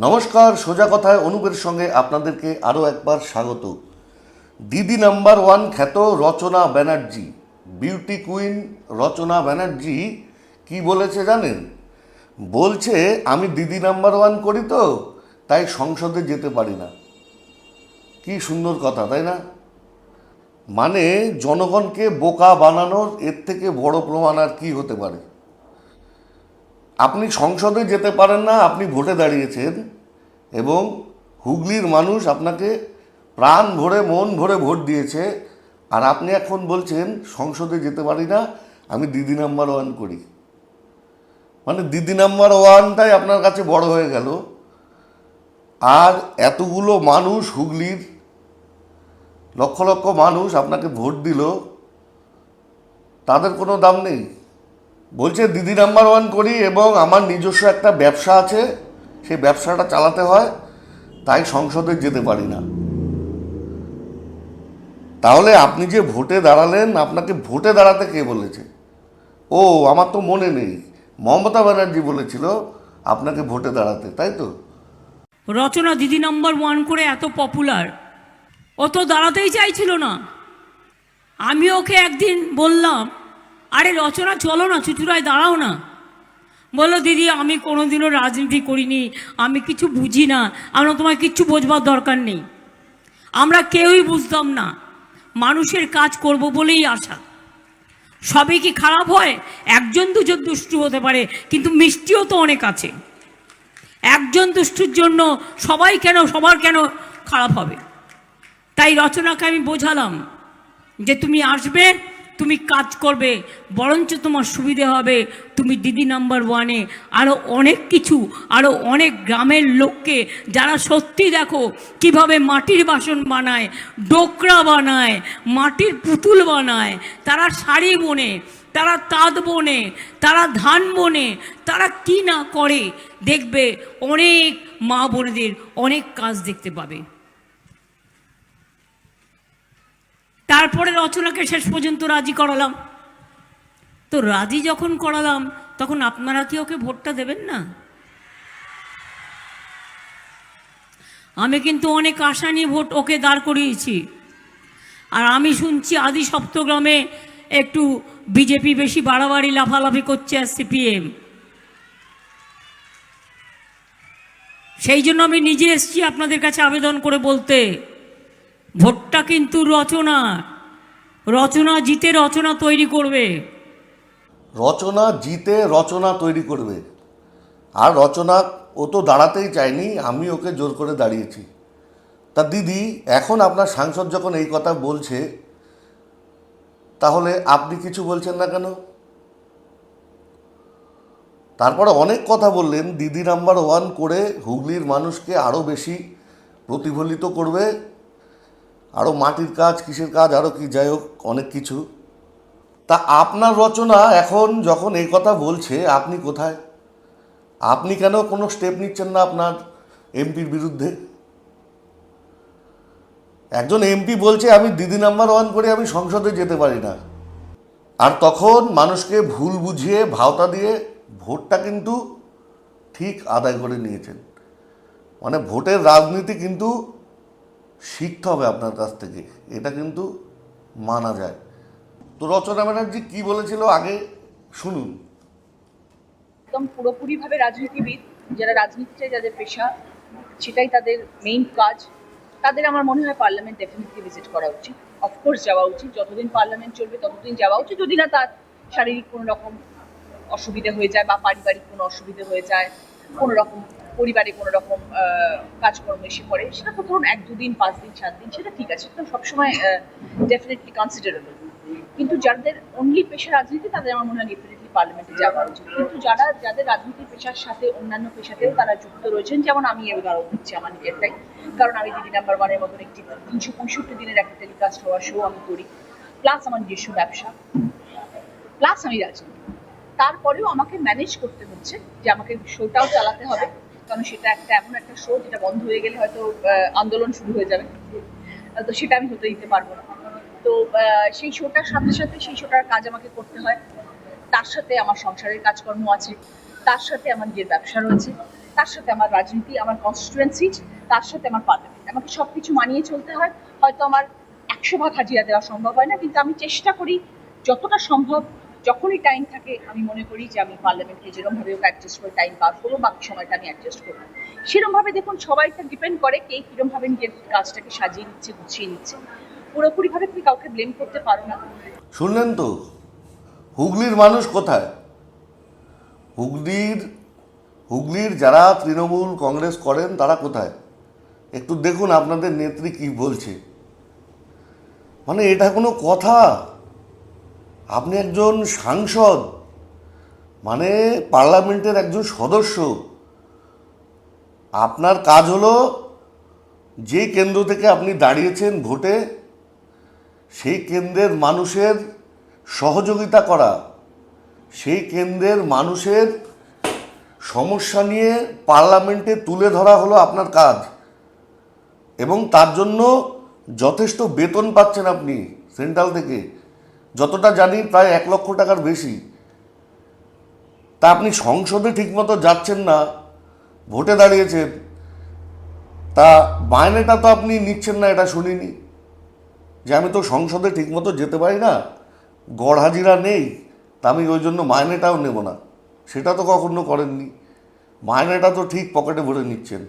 নমস্কার, সোজা কথায় অনুপের সঙ্গে আপনাদেরকে আরও একবার স্বাগত। দিদি নাম্বার ওয়ান খ্যাত রচনা ব্যানার্জি, বিউটি কুইন রচনা ব্যানার্জি কি বলেছে জানেন? বলছে, আমি দিদি নাম্বার ওয়ান করি তো, তাই সংসদে যেতে পারি না। কি সুন্দর কথা, তাই না? মানে জনগণকে বোকা বানানোর এর থেকে বড় প্রমাণ আর কি হতে পারে? আপনি সংসদে যেতে পারেন না, আপনি ভোটে দাঁড়িয়েছেন এবং হুগলির মানুষ আপনাকে প্রাণ ভরে, মন ভরে ভোট দিয়েছে আর আপনি এখন বলছেন, সংসদে যেতে পারি না, আমি দিদি নাম্বার ওয়ান করি। মানে দিদি নাম্বার ওয়ানটাই আপনার কাছে বড় হয়ে গেল। আর এতগুলো মানুষ হুগলির, লক্ষ লক্ষ মানুষ আপনাকে ভোট দিল, তাদের কোনো দাম নেই। বলছে, দিদি নাম্বার ওয়ান করি এবং আমার নিজস্ব একটা ব্যবসা আছে, সেই ব্যবসাটা চালাতে হয়, তাই সংসদে যেতে পারি না। তাহলে আপনি যে ভোটে দাঁড়ালেন, আপনাকে ভোটে দাঁড়াতে কে বলেছে? ও, আমার তো মনে নেই। মমতা ব্যানার্জি বলেছিল, আপনাকে ভোটে দাঁড়াতে। তাই তো? রচনা দিদি নাম্বার ওয়ান করে এত পপুলার ও তো দাঁড়াতেই চাইছিল না। আমি ওকে একদিন বললাম আরে রচনা, চলো না চুচুরায় দাঁড়াও না। বলল দিদি, আমি কোনোদিনও রাজনীতি করিনি, আমি কিছু বুঝি না, আমরা তোমার কিচ্ছু বোঝবার দরকার নেই। আমরা কেউই বুঝতাম না, মানুষের কাজ করব বলেই আশা। সবই কি খারাপ হয়? একজন দুজন দুষ্টু হতে পারে, কিন্তু মিষ্টিও তো অনেক আছে। একজন দুষ্টুর জন্য সবাই কেন, সবার কেন খারাপ হবে? তাই রচনাকে আমি বোঝালাম যে তুমি আসবে তুমি কাজ করবে, বরঞ্চ তোমার সুবিধে হবে। তুমি দিদি নাম্বার ওয়ানে আরও অনেক কিছু আরও অনেক গ্রামের লোককে যারা সত্যি দেখো কীভাবে মাটির বাসন বানায়, ডোকরা বানায়, মাটির পুতুল বানায়, তারা শাড়ি বোনে, তারা তাঁত বোনে, তারা ধান বোনে, তারা কি না করে, দেখবে অনেক মা বোনেদের অনেক কাজ দেখতে পাবে। তারপরে রচনাকে শেষ পর্যন্ত রাজি করালাম। তো রাজি যখন করালাম, তখন আপনারা কি ওকে ভোটটা দেবেন না? আমি কিন্তু অনেক আশা নিয়ে ভোট ওকে দাঁড় করিয়েছি। আর আমি শুনছি আদি সপ্তগ্রামে একটু বিজেপি বেশি বাড়াবাড়ি, লাফালাফি করছে আর সিপিএম সেই জন্য আমি নিজে এসেছি আপনাদের কাছে আবেদন করে বলতে। ভোটটা কিন্তু রচনা। রচনা জিতে রচনা তৈরি করবে। রচনা জিতে রচনা তৈরি করবে। আর রচনা ও তো দাঁড়াতেই চায়নি, আমি ওকে জোর করে দাঁড়িয়েছি। তা দিদি, এখন আপনার সাংসদ যখন এই কথা বলছে, তাহলে আপনি কিছু বলছেন না কেন? তারপরে অনেক কথা বললেন, দিদি নাম্বার ওয়ান করে হুগলির মানুষকে আরও বেশি প্রতিফলিত করবে। আরও মাটির কাজ, কিসের কাজ আরও কি, যাই হোক, অনেক কিছু। তা আপনার রচনা এখন যখন এই কথা বলছে, আপনি কোথায়? আপনি কেন কোনো স্টেপ নিচ্ছেন না আপনার এমপির বিরুদ্ধে? একজন এমপি বলছে, আমি দিদি নাম্বার ওয়ান করে আমি সংসদে যেতে পারি না। আর তখন মানুষকে ভুল বুঝিয়ে ভাওতা দিয়ে ভোটটা কিন্তু ঠিক আদায় করে নিয়েছেন। মানে ভোটের রাজনীতি কিন্তু শিখতে হবে আপনার কাছ থেকে। এটা কিন্তু মানা যায়। তো রচনা ব্যানার্জি কি বলেছিল আগে শুনুন। একদম পুরোপুরিভাবে রাজনীতিবিদ, যারা রাজনীতিটাই যাদের পেশা, সেটাই তাদের মেইন কাজ। তাদের আমার মনে হয় পার্লামেন্ট ডেফিনেটলি ভিজিট করা উচিত। অফকোর্স যাওয়া উচিত। যতদিন পার্লামেন্ট চলবে, ততদিন যাওয়া উচিত। যদি না, তার শারীরিক কোনো রকম অসুবিধা হয়ে যায় বা পারিবারিক কোনো অসুবিধা হয়ে যায়, কোনো রকম পরিবারে কোনো রকম কাজকর্ম এসে পড়ে, সেটা তো ধরুন এক দুদিন, পাঁচ দিন, সাত দিন, সেটা ঠিক আছে। তো সবসময় ডেফিনেটলি কনসিডারেবল কিন্তু যাদের অনলি পেশা রাজনীতি, তাদের আমার মনে হয় ডেফিনেটলি পার্লামেন্টে যাওয়া উচিত। কিন্তু যারা, যাদের রাজনীতির পেশার সাথে, অন্যান্য পেশাতেও তারা যুক্ত রয়েছেন, যেমন আমি উদাহরণ দিচ্ছি আমার নিজেরটাই কারণ আমি দিদি নাম্বার ওয়ানের মতন একটি তিনশো পঁয়ষট্টি দিনের একটা টেলিকাস্ট হওয়া শো আমি করি। প্লাস আমার নিজস্ব ব্যবসা। প্লাস আমি রাজনীতি। তারপরেও আমাকে ম্যানেজ করতে হচ্ছে যে আমাকে শোটাও চালাতে হবে। কারণ সেটা একটা এমন একটা শো যেটা বন্ধ হয়ে গেলে হয়তো আন্দোলন শুরু হয়ে যাবে। তো সেটা আমি হতে দিতে পারব না। তো সেই শোটার সাথে সাথে সেই শোটার কাজ আমাকে করতে হয়। তার সাথে আমার সংসারের কাজকর্ম আছে। তার সাথে আমার নিজের ব্যবসা রয়েছে। তার সাথে আমার রাজনীতি, আমার কনস্টিটুয়েন্সি তার সাথে আমার পার্লামেন্ট। আমাকে সব কিছু মানিয়ে চলতে হয়। হয়তো আমার একশো ভাগ হাজিরা দেওয়া সম্ভব হয় না, কিন্তু আমি চেষ্টা করি যতটা সম্ভব যখনই টাইম থাকে, আমি মনে করি যে আমি পার্লামেন্টে যেরকমভাবে ওকে অ্যাডজাস্ট করে টাইম বার করব বাকি সময়টা আমি অ্যাডজাস্ট করব সেরকমভাবে দেখুন সবাইটা ডিপেন্ড করে কে কীরকমভাবে নিজের কাজটাকে সাজিয়ে নিচ্ছে, গুছিয়ে নিচ্ছে। পুরোপুরিভাবে তুমি কাউকে ব্লেম করতে পারো না। শুনলেন তো? হুগলির মানুষ কোথায়? হুগলির হুগলির যারা তৃণমূল কংগ্রেস করেন, তারা কোথায়? একটু দেখুন আপনাদের নেত্রী কি বলছে। মানে এটা কোনো কথা। আপনি একজন সাংসদ মানে পার্লামেন্টের একজন সদস্য, আপনার কাজ হলো যে কেন্দ্র থেকে আপনি দাঁড়িয়েছেন ভোটে, সেই কেন্দ্রের মানুষের সহযোগিতা করা, সেই কেন্দ্রের মানুষের সমস্যা নিয়ে পার্লামেন্টে তুলে ধরা হলো আপনার কাজ। এবং তার জন্য যথেষ্ট বেতন পাচ্ছেন আপনি সেন্ট্রাল থেকে। যতটা জানি প্রায় এক লক্ষ টাকার বেশি। তা আপনি সংসদে ঠিকমতো যাচ্ছেন না, ভোটে দাঁড়িয়েছেন, তা মাইনেটা তো আপনি নিচ্ছেন না, এটা শুনিনি। যে আমি তো সংসদে ঠিকমতো যেতে পারি না, গড় হাজিরা নেই, তা আমি ওই জন্য মাইনেটাও নেব না। সেটা তো কখনো করেননি। মাইনেটা তো ঠিক পকেটে ভরে নিচ্ছেন।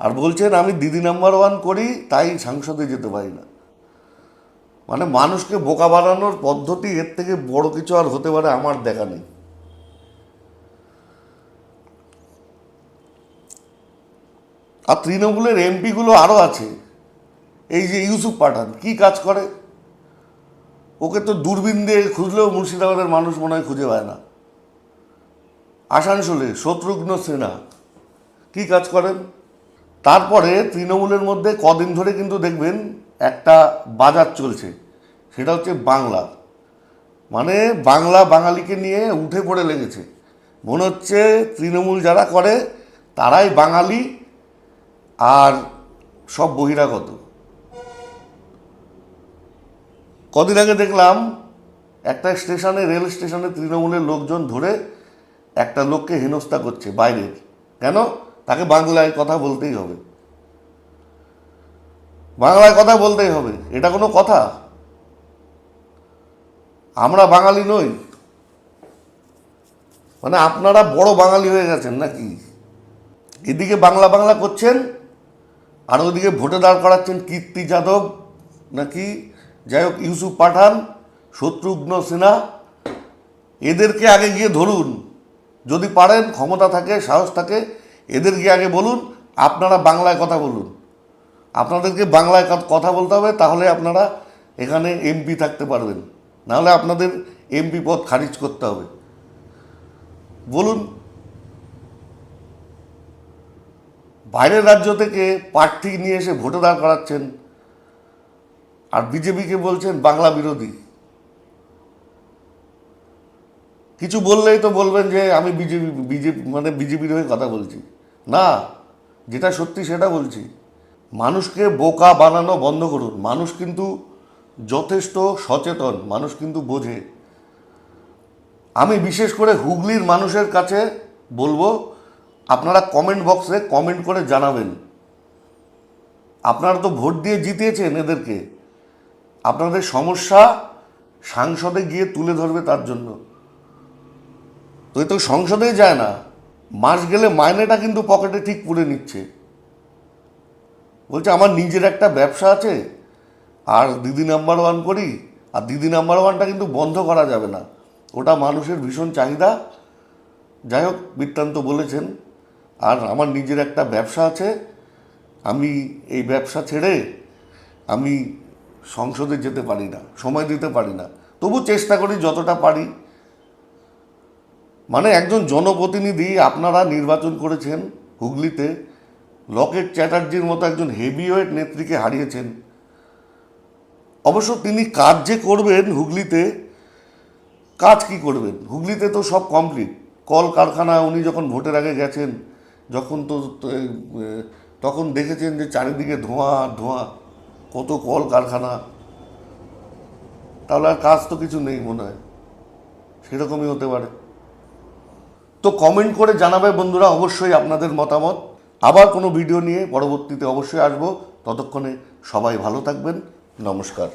আর বলছেন, আমি দিদি নাম্বার ওয়ান করি, তাই সংসদে যেতে পারি না। মানে মানুষকে বোকা বানানোর পদ্ধতি এর থেকে বড় কিছু আর হতে পারে আমার দেখা নেই। আর তৃণমূলের এমপিগুলো আরও আছে। এই যে ইউসুফ পাঠান, কি কাজ করে? ওকে তো দূরবীন দিয়ে খুঁজলেও মুর্শিদাবাদের মানুষ মনে হয় খুঁজে পায় না। আসানসোলে শত্রুঘ্ন সিনহা কি কাজ করেন? তারপরে তৃণমূলের মধ্যে কদিন ধরে কিন্তু দেখবেন একটা বাজার চলছে, সেটা হচ্ছে বাংলা। মানে বাংলা বাঙালিকে নিয়ে উঠে পড়ে লেগেছে। মনে হচ্ছে তৃণমূল যারা করে, তারাই বাঙালি আর সব বহিরাগত। কদিন আগে দেখলাম, একটা স্টেশনে, রেল স্টেশনে তৃণমূলের লোকজন ধরে একটা লোককে হেনস্থা করছে বাইরের কেন? তাকে বাংলায় কথা বলতেই হবে। বাংলায় কথা বলতেই হবে, এটা কোনো কথা? আমরা বাঙালি নই। মানে আপনারা বড় বাঙালি হয়ে গেছেন নাকি? এদিকে বাংলা বাংলা করছেন, আর ওদিকে ভোটে দাঁড় করাচ্ছেন কীর্তি যাদব নাকি? যাই হোক, ইউসুফ পাঠান, শত্রুঘ্ন সিনহা এদেরকে আগে গিয়ে ধরুন। যদি পারেন, ক্ষমতা থাকে, সাহস থাকে এদের গিয়ে আগে বলুন, আপনারা বাংলায় কথা বলুন। আপনাদেরকে বাংলায় কথা বলতে হবে, তাহলে আপনারা এখানে এমপি থাকতে পারবেন। নাহলে আপনাদের এমপি পদ খারিজ করতে হবে। বলুন, বাইরের রাজ্য থেকে প্রার্থী নিয়ে এসে ভোটে দাঁড় করাচ্ছেন, আর বিজেপিকে বলছেন বাংলা বিরোধী। কিছু বললেই তো বলবেন যে আমি বিজেপি বিজেপি মানে বিজেপির হয়ে কথা বলছি। না, যেটা সত্যি সেটা বলছি। মানুষকে বোকা বানানো বন্ধ করুন। মানুষ কিন্তু যথেষ্ট সচেতন, মানুষ কিন্তু বোঝে। আমি বিশেষ করে হুগলির মানুষের কাছে বলব, আপনারা কমেন্ট বক্সে কমেন্ট করে জানাবেন। আপনারা তো ভোট দিয়ে জিতিয়েছেন এদেরকে। আপনাদের সমস্যা সাংসদে গিয়ে তুলে ধরবে তার জন্য। তো এ তো সংসদেই যায় না। মাস গেলে মাইনেটা কিন্তু পকেটে ঠিক পুড়ে নিচ্ছে। বলছে, আমার নিজের একটা ব্যবসা আছে, আর দিদি নাম্বার ওয়ান করি, আর দিদি নাম্বার ওয়ানটা কিন্তু বন্ধ করা যাবে না। ওটা মানুষের ভীষণ চাহিদা। যাই হোক, বৃত্তান্ত বলেছেন, আর আমার নিজের একটা ব্যবসা আছে, আমি এই ব্যবসা ছেড়ে আমি সংসদে যেতে পারি না, সময় দিতে পারি না। তবু চেষ্টা করি যতটা পারি। মানে একজন জনপ্রতিনিধি আপনারা নির্বাচন করেছেন হুগলিতে লকেট চ্যাটার্জির মতো একজন হেভিওয়েট নেত্রীকে হারিয়েছেন। অবশ্য তিনি কাজ যে করবেন হুগলিতে, কাজ কি করবেন? হুগলিতে তো সব কমপ্লিট। কল কারখানা উনি যখন ভোটের আগে গেছেন, যখন তো তখন দেখেছেন যে চারিদিকে ধোঁয়া ধোঁয়া, কত কল কারখানা তাহলে আর কাজ তো কিছু নেই মনে হয়। সেরকমই হতে পারে। তো কমেন্ট করে জানাবে বন্ধুরা, অবশ্যই আপনাদের মতামত। আবার কোনো ভিডিও নিয়ে পরবর্তীতে অবশ্যই আসব। ততক্ষণে সবাই ভালো থাকবেন। নমস্কার।